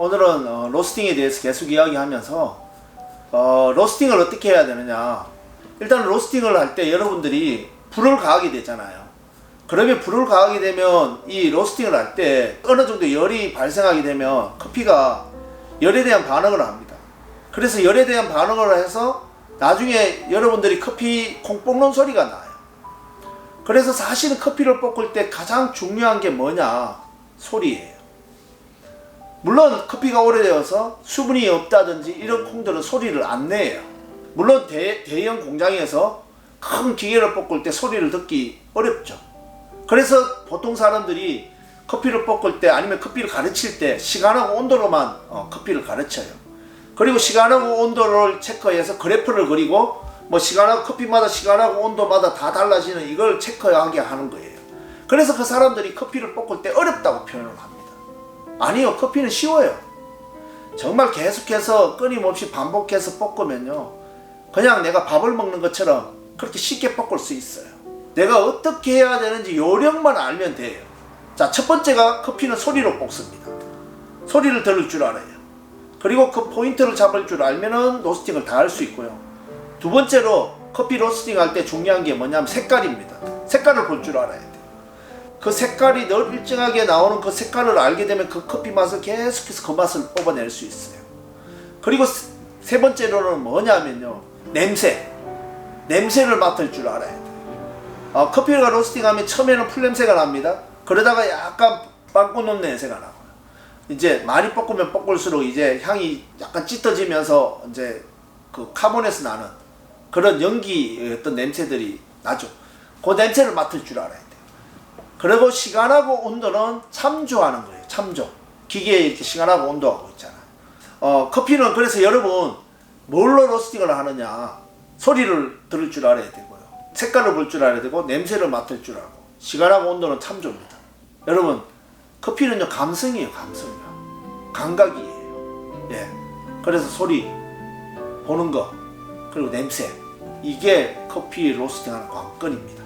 오늘은 어, 로스팅에 대해서 계속 이야기하면서 어, 로스팅을 어떻게 해야 되느냐. 일단 로스팅을 할 때 여러분들이 불을 가하게 되잖아요. 그러면 불을 가하게 되면 이 로스팅을 할 때 어느 정도 열이 발생하게 되면 커피가 열에 대한 반응을 합니다. 그래서 열에 대한 반응을 해서 나중에 여러분들이 커피 콩 볶는 소리가 나요. 그래서 사실은 커피를 볶을 때 가장 중요한 게 뭐냐? 소리예요. 물론 커피가 오래되어서 수분이 없다든지 이런 콩들은 소리를 안 내요. 물론 대, 대형 공장에서 큰 기계를 볶을 때 소리를 듣기 어렵죠. 그래서 보통 사람들이 커피를 볶을 때 아니면 커피를 가르칠 때 시간하고 온도로만 어, 커피를 가르쳐요. 그리고 시간하고 온도를 체크해서 그래프를 그리고 뭐 시간하고 커피마다 시간하고 온도마다 다 달라지는 이걸 체크하게 하는 거예요. 그래서 그 사람들이 커피를 볶을 때 어렵다고 표현을 합니다. 아니요, 커피는 쉬워요. 정말 계속해서 끊임없이 반복해서 볶으면요. 그냥 내가 밥을 먹는 것처럼 그렇게 쉽게 볶을 수 있어요. 내가 어떻게 해야 되는지 요령만 알면 돼요. 자, 첫 번째가 커피는 소리로 볶습니다. 소리를 들을 줄 알아요. 그리고 그 포인트를 잡을 줄 알면은 로스팅을 다 할 수 있고요. 두 번째로 커피 로스팅 할 때 중요한 게 뭐냐면 색깔입니다. 색깔을 볼 줄 알아야 돼요. 그 색깔이 늘 일정하게 나오는 그 색깔을 알게 되면 그 커피 맛을 계속해서 그 맛을 뽑아낼 수 있어요. 그리고 세- 세 번째로는 뭐냐면요. 냄새. 냄새를 맡을 줄 알아야 돼요. 어, 커피가 로스팅하면 처음에는 풀 냄새가 납니다. 그러다가 약간 빵꾸놈 냄새가 나고요. 이제 많이 볶으면 볶을수록 이제 향이 약간 짙어지면서 이제 그 카본에서 나는 그런 연기 어떤 냄새들이 나죠. 그 냄새를 맡을 줄 알아야 돼요. 그리고 시간하고 온도는 참조하는 거예요. 참조. 기계에 이렇게 시간하고 온도하고 있잖아요. 어, 커피는 그래서 여러분 뭘로 로스팅을 하느냐 소리를 들을 줄 알아야 되고요. 색깔을 볼 줄 알아야 되고 냄새를 맡을 줄 알고 시간하고 온도는 참조입니다. 여러분 커피는요 감성이에요 감성이요 감각이에요. 예. 그래서 소리 보는 거 그리고 냄새 이게 커피 로스팅하는 관건입니다.